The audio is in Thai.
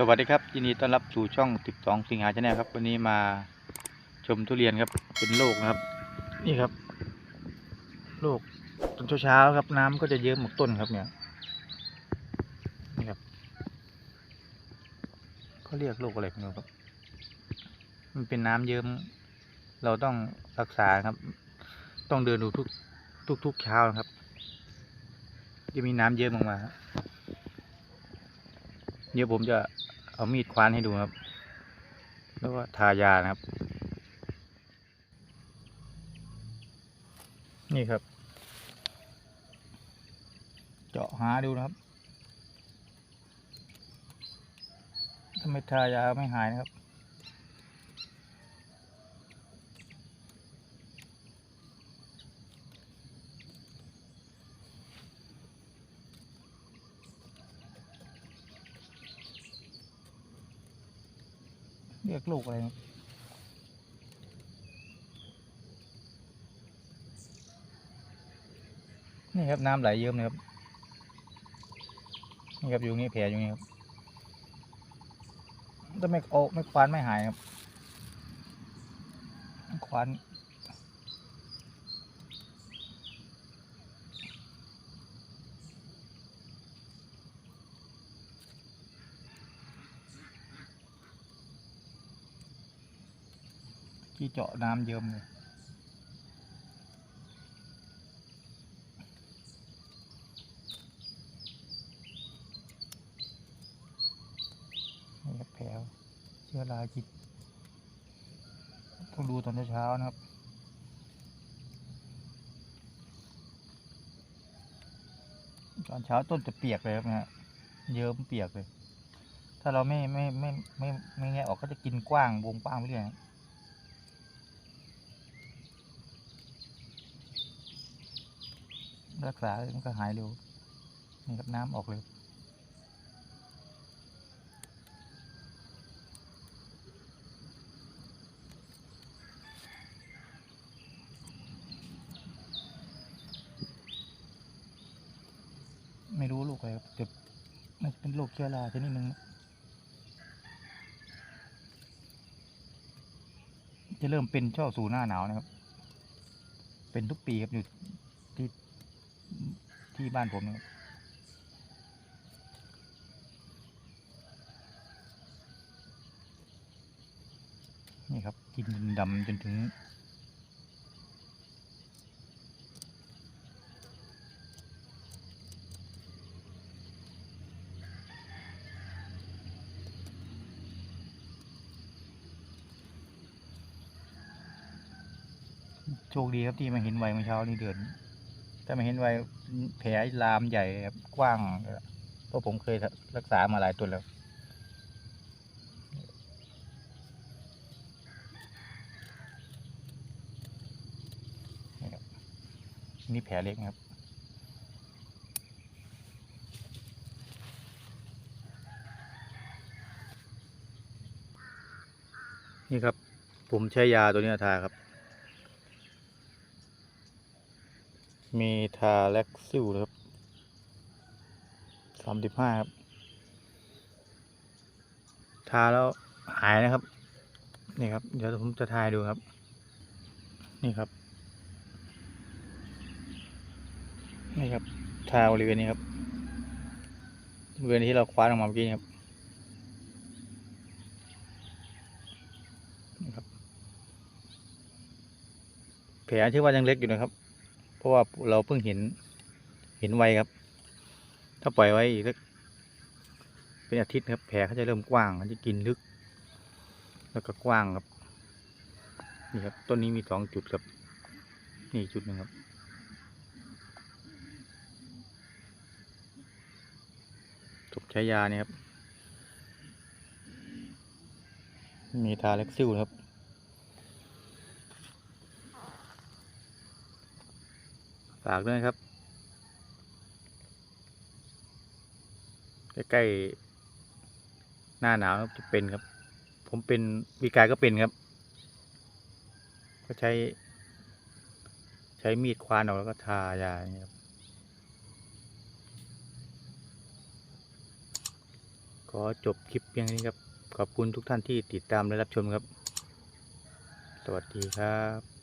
สวัสดีครับยินดีต้อนรับสู่ช่อง 12 สิงหาชาแนลครับ วันนี้มาชมทุเรียนครับ เป็นโรคนะครับ นี่ครับโรคตอนเช้าๆครับ น้ำก็จะเยิ้มหมกต้นครับเนี่ยนี่ครับเขาเรียกโรคอะไรไม่รู้ครับ มันเป็นน้ำเยิ้มเราต้องรักษาครับ ต้องเดินดูทุกทุกทุกเช้านะครับ จะมีน้ำเยิ้มออกมาครับ เดี๋ยวผมจะเอามีดคว้านให้ดูครับ แล้วก็ทายานะครับ นี่ครับ เจาะหาดูนะครับถ้าไม่ทายาไม่หายนะครับ เรียกลูกอะไรครับนี่ครับน้ำไหลเยิ้มเลยครับ นี่ครับอยู่นี่แผลอยู่นี่ครับถ้าไม่เอาไม่ควานไม่หายครับ ควาน ที่เจาะน้ำเยิ้มเลยนี่ครับแผลเชื้อราจิตต้องดูตอนเช้านะครับตอนเช้าต้นจะเปียกเลยครับนะฮะเยิ้มเปียกเลย ถ้าเราไม่ไม่ไม่ไม่ไม่แงะออกก็จะกินกว้างวงกว้างไปเรื่อย รักษามันก็หายเร็วนี่ครับน้ำออกเร็วไม่รู้ลูกอะไรครับแต่มันเป็นโรคเชื้อราชนิดหนึ่งจะเริ่มเป็นช่อสู่หน้าหนาวนะครับ เป็นทุกปีครับอยู่ ที่บ้านผมนะครับนี่ครับกินจนดำจนถึง โชคดีครับที่มาเห็นไวเมื่อเช้านี่เดือน ถ้าไมาเห็นไวแผลลามใหญ่กว้างเพราะผมเคยรักษามาหลายตัวแล้วนี่แผลเล็กครับนี่ครับ ผมใช้ยาตัวนี้ทาครับ มีทาแล็กซิลนะครับสามสิบห้าครับ ทาแล้วหายนะครับ นี่ครับ เดี๋ยวผมจะทายดูครับ นี่ครับ นี่ครับ ทาบริเวณนี้ครับบริเวณที่เราคว้าออกมาเมื่อกี้ครับนี่ครับแผลที่ว่ายังเล็กอยู่นะครับ เพราะว่าเราเพิ่งเห็นเห็นไวครับ ถ้าปล่อยไว้อีกสักเป็นอาทิตย์ครับแผลเขาจะเริ่มกว้างมันจะกินลึก แล้วก็กว้างครับ นี่ครับต้นนี้มีสองจุดครับ นี่จุดหนึ่งครับ จบใช้ยาเนี่ยครับ มีทาเล็กซิลนะครับ ฝากด้วยครับ ใกล้ๆหน้าหนาวครับจะเป็นครับ ผมเป็นวีกายก็เป็นครับ ก็ใช้ ใช้มีดควานออกแล้วก็ทายาอย่างนี้ครับขอจบคลิปเพียงนี้ครับ ขอบคุณทุกท่านที่ติดตามและรับชมครับ สวัสดีครับ